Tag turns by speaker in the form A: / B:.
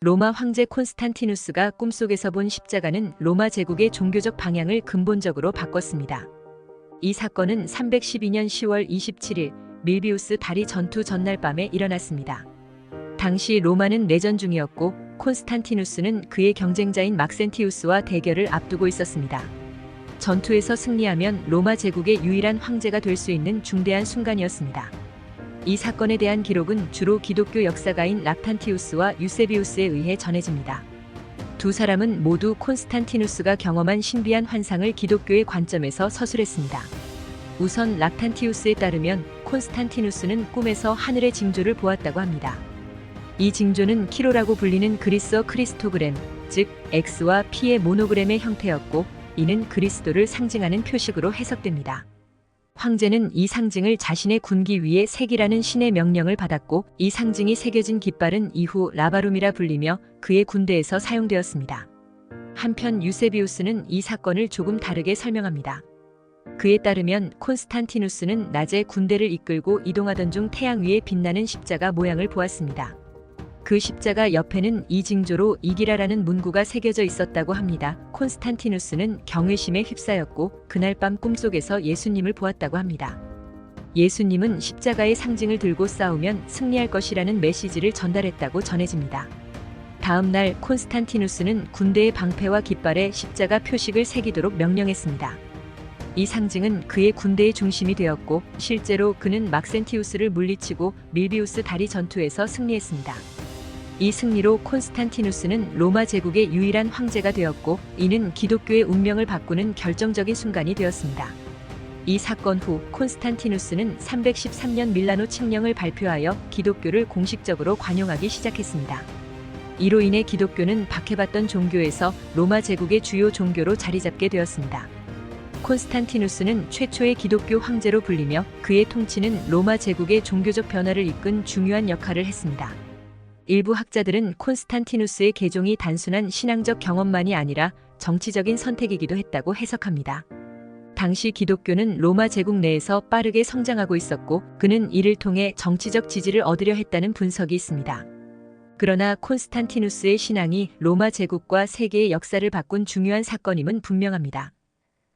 A: 로마 황제 콘스탄티누스가 꿈속에서 본 십자가는 로마 제국의 종교적 방향을 근본적으로 바꿨습니다. 이 사건은 312년 10월 27일 밀비우스 다리 전투 전날 밤에 일어났습니다. 당시 로마는 내전 중이었고 콘스탄티누스는 그의 경쟁자인 막센티우스와 대결을 앞두고 있었습니다. 전투에서 승리하면 로마 제국의 유일한 황제가 될 수 있는 중대한 순간이었습니다. 이 사건에 대한 기록은 주로 기독교 역사가인 락탄티우스와 유세비우스에 의해 전해집니다. 두 사람은 모두 콘스탄티누스가 경험한 신비한 환상을 기독교의 관점에서 서술했습니다. 우선 락탄티우스에 따르면 콘스탄티누스는 꿈에서 하늘의 징조를 보았다고 합니다. 이 징조는 키로라고 불리는 그리스어 크리스토그램, 즉 X와 P의 모노그램의 형태였고 이는 그리스도를 상징하는 표식으로 해석됩니다. 황제는 이 상징을 자신의 군기 위에 새기라는 신의 명령을 받았고 이 상징이 새겨진 깃발은 이후 라바룸이라 불리며 그의 군대에서 사용되었습니다. 한편 유세비우스는 이 사건을 조금 다르게 설명합니다. 그에 따르면 콘스탄티누스는 낮에 군대를 이끌고 이동하던 중 태양 위에 빛나는 십자가 모양을 보았습니다. 그 십자가 옆에는 이 징조로 이기라라는 문구가 새겨져 있었다고 합니다. 콘스탄티누스는 경외심에 휩싸였고 그날 밤 꿈속에서 예수님을 보았다고 합니다. 예수님은 십자가의 상징을 들고 싸우면 승리할 것이라는 메시지를 전달했다고 전해집니다. 다음 날 콘스탄티누스는 군대의 방패와 깃발에 십자가 표식을 새기도록 명령했습니다. 이 상징은 그의 군대의 중심이 되었고 실제로 그는 막센티우스를 물리치고 밀비우스 다리 전투에서 승리했습니다. 이 승리로 콘스탄티누스는 로마 제국의 유일한 황제가 되었고 이는 기독교의 운명을 바꾸는 결정적인 순간이 되었습니다. 이 사건 후 콘스탄티누스는 313년 밀라노 칙령을 발표하여 기독교를 공식적으로 관용하기 시작했습니다. 이로 인해 기독교는 박해받던 종교에서 로마 제국의 주요 종교로 자리 잡게 되었습니다. 콘스탄티누스는 최초의 기독교 황제로 불리며 그의 통치는 로마 제국의 종교적 변화를 이끈 중요한 역할을 했습니다. 일부 학자들은 콘스탄티누스의 개종이 단순한 신앙적 경험만이 아니라 정치적인 선택이기도 했다고 해석합니다. 당시 기독교는 로마 제국 내에서 빠르게 성장하고 있었고 그는 이를 통해 정치적 지지를 얻으려 했다는 분석이 있습니다. 그러나 콘스탄티누스의 신앙이 로마 제국과 세계의 역사를 바꾼 중요한 사건임은 분명합니다.